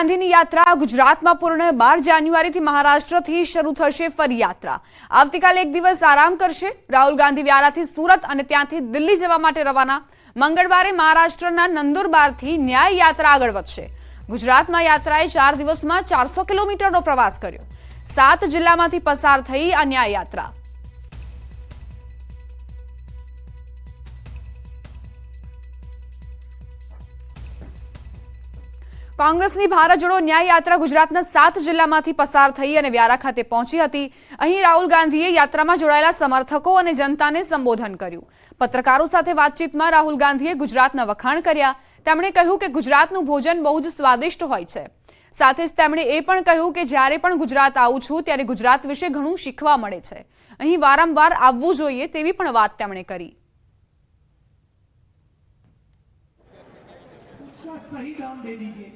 ગાંધીની યાત્રા ગુજરાતમાં પૂર્ણ બાર જાન્યુઆરીથી મહારાષ્ટ્રથી શરૂ થશે ફરી યાત્રા. આવતીકાલે એક દિવસ આરામ કરશે. રાહુલ ગાંધી વ્યારાથી સુરત અને ત્યાંથી દિલ્હી જવા માટે રવાના. મંગળવારે મહારાષ્ટ્રના નંદુરબારથી ન્યાય યાત્રા આગળ વધશે. ગુજરાતમાં યાત્રાએ ચાર દિવસમાં ચારસો કિલોમીટરનો પ્રવાસ કર્યો. સાત જિલ્લામાંથી પસાર થઈ આ ન્યાય યાત્રા. કોંગ્રેસની ભારત જોડો ન્યાય યાત્રા ગુજરાતના સાત જિલ્લામાંથી પસાર થઈ અને વ્યારા ખાતે પહોંચી હતી અહીં રાહુલ ગાંધીએ યાત્રામાં જોડાયેલા સમર્થકો અને જનતાને સંબોધન કર્યું પત્રકારો સાથે વાતચીતમાં રાહુલ ગાંધીએ ગુજરાતના વખાણ કર્યા તેમણે કહ્યું કે ગુજરાતનું ભોજન બહુ જ સ્વાદિષ્ટ હોય છે સાથે જ તેમણે એ પણ કહ્યું કે જ્યારે પણ ગુજરાત આવું છું ત્યારે ગુજરાત વિશે ઘણું શીખવા મળે છે અહીં વારંવાર આવવું જોઈએ તેવી પણ વાત તેમણે કરી उसका सही दाम दे दीजिए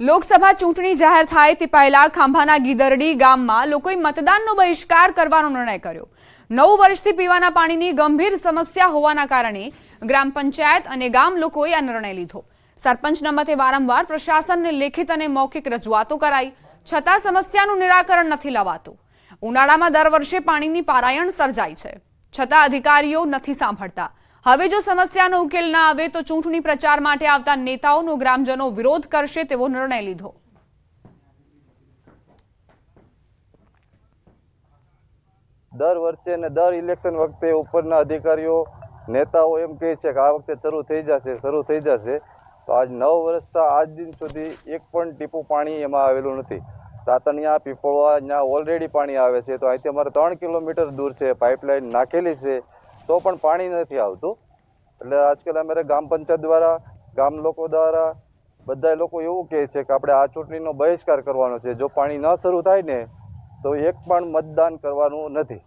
લોકસભા ચૂંટણી જાહેર થાય તે પહેલા ખાંભાના ગીદરડી ગામમાં લોકોએ મતદાનનો બહિષ્કાર કરવાનો નિર્ણય કર્યો. નવ વર્ષથી પીવાના પાણીની ગંભીર સમસ્યા હોવાના કારણે ગ્રામ પંચાયત અને ગામ લોકોએ આ નિર્ણય લીધો. સરપંચના મતે વારંવાર પ્રશાસનને લેખિત અને મૌખિક રજૂઆતો કરાઈ. છતાં સમસ્યાનું નિરાકરણ નથી લવાતું. ઉનાળામાં દર વર્ષે પાણીની પારાયણ સર્જાય છે. છતાં અધિકારીઓ નથી સાંભળતા. હવે જો સમસ્યાનો ઉકેલ ના આવે તો ચૂંટણી પ્રચાર માટે આવતા નેતાઓનો ગ્રામજનો વિરોધ કરશે તેવો નિર્ણય લીધો. દર વર્ષે અને દર ઇલેક્શન વખતે ઉપરના અધિકારીઓ, નેતાઓ એમ કહે છે કે આ વખતે શરૂ થઈ જશે, શરૂ થઈ જશે. તો આજ નવ વર્ષતા આજ દિન સુધી એક પણ ટીપું પાણી એમાં આવેલું નથી. તાતણિયા, પીપળવા ત્યાં ઓલરેડી પાણી આવે છે, તો અહીંથી અમારે ત્રણ કિલોમીટર દૂર છે પાઇપલાઇન નાખેલી છે. તો પણ પાણી નથી આવતું. એટલે આજકાલ અમારે ગામ પંચાયત દ્વારા, ગામ લોકો દ્વારા બધા લોકો એવું કહે છે કે આપણે આ ચૂંટણીનો બહિષ્કાર કરવાનો છે. જો પાણી ન શરૂ થાય ને, તો એક પણ મતદાન કરવાનું નથી.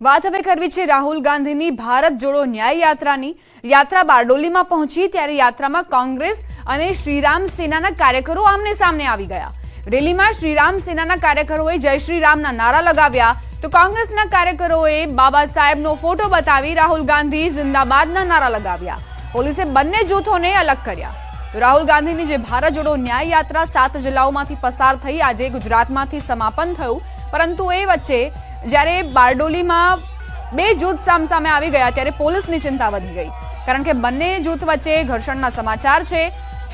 વાત હવે કરવી છે રાહુલ ગાંધીની ભારત જોડો ન્યાય યાત્રાની. યાત્રા બારડોલીમાં પહોંચી ત્યારે યાત્રામાં કોંગ્રેસ અને શ્રીરામ સેનાના કાર્યકરો આમને સામને આવી ગયા. રેલીમાં શ્રીરામ સેનાના કાર્યકરોએ જય શ્રી રામના નારા લગાવ્યા. તો કોંગ્રેસના કાર્યકરોએ બાબા સાહેબનો ફોટો બતાવી રાહુલ ગાંધી જિંદાબાદના નારા લગાવ્યા. પોલીસે બંને જૂથોને અલગ કર્યા. રાહુલ ગાંધીની જે ભારત જોડો ન્યાય યાત્રા સાત જિલ્લાઓમાંથી પસાર થઈ આજે ગુજરાતમાંથી સમાપન થયું. પરંતુ એ વચ્ચે જ્યારે બારડોલીમાં બે જૂથ સામસામે આવી ગયા ત્યારે પોલીસની ચિંતા વધી ગઈ. કારણ કે બંને જૂથ વચ્ચે ઘર્ષણના સમાચાર છે.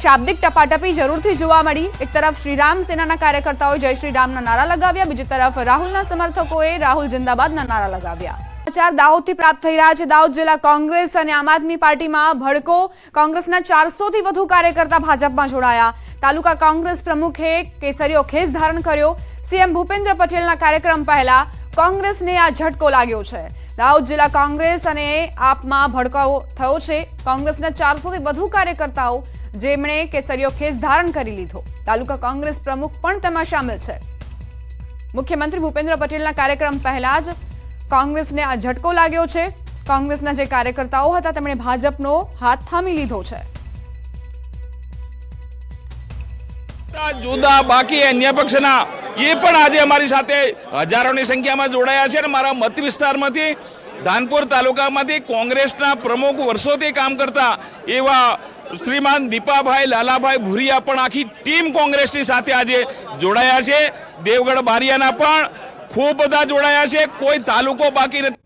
શાબ્દિક ટપાટપી જરૂરથી જોવા મળી. એક તરફ શ્રીરામ સેનાના કાર્યકર્તાઓએ જય શ્રીરામના નારા લગાવ્યા. બીજી તરફ રાહુલના સમર્થકોએ રાહુલ જિંદાબાદના નારા લગાવ્યા. સમાચાર દાહોદથી પ્રાપ્ત થઈ રહ્યા છે. દાહોદ જિલ્લા કોંગ્રેસ અને આમ આદમી પાર્ટીમાં ભડકો કોંગ્રેસના ચારસોથી વધુ કાર્યકર્તા ભાજપમાં જોડાયા. તાલુકા કોંગ્રેસ પ્રમુખે કેસરીઓ ખેસ ધારણ કર્યો. સીએમ ભૂપેન્દ્ર પટેલના કાર્યક્રમ પહેલા કોંગ્રેસને આ ઝટકો લાગ્યો છે. દાહોદ જિલ્લા કોંગ્રેસ અને આપમાં ભડકાઓ થયો છે. કોંગ્રેસના ચારસોથી વધુ કાર્યકર્તાઓ જેમણે કેસરીયો ખેસ ધારણ કરી લીધો. તાલુકા કોંગ્રેસ પ્રમુખ પણ તેમાં સામેલ છે. મુખ્યમંત્રી ભૂપેન્દ્ર પટેલના કાર્યક્રમ પહેલા જ કોંગ્રેસને આ ઝટકો લાગ્યો છે. કોંગ્રેસના જે કાર્યકર્તાઓ હતા, તેમણે ભાજપનો હાથ થામી લીધો છે. જુદા, બાકી અન્ય પક્ષના એ પણ આજે અમારી સાથે હજારોની સંખ્યામાં જોડાયા છે અને મારા મત વિસ્તારમાંથી ધાનપુર તાલુકામાંથી કોંગ્રેસના પ્રમુખ વર્ષોથી કામ કરતા એવા શ્રીમાન દીપાભાઈ લાલાભાઈ ભુરિયા પણ આખી ટીમ કોંગ્રેસની સાથે આજે જોડાયા છે. દેવગઢ બારિયાના પણ ખૂબ બધા જોડાયા છે. કોઈ તાલુકો બાકી નથી.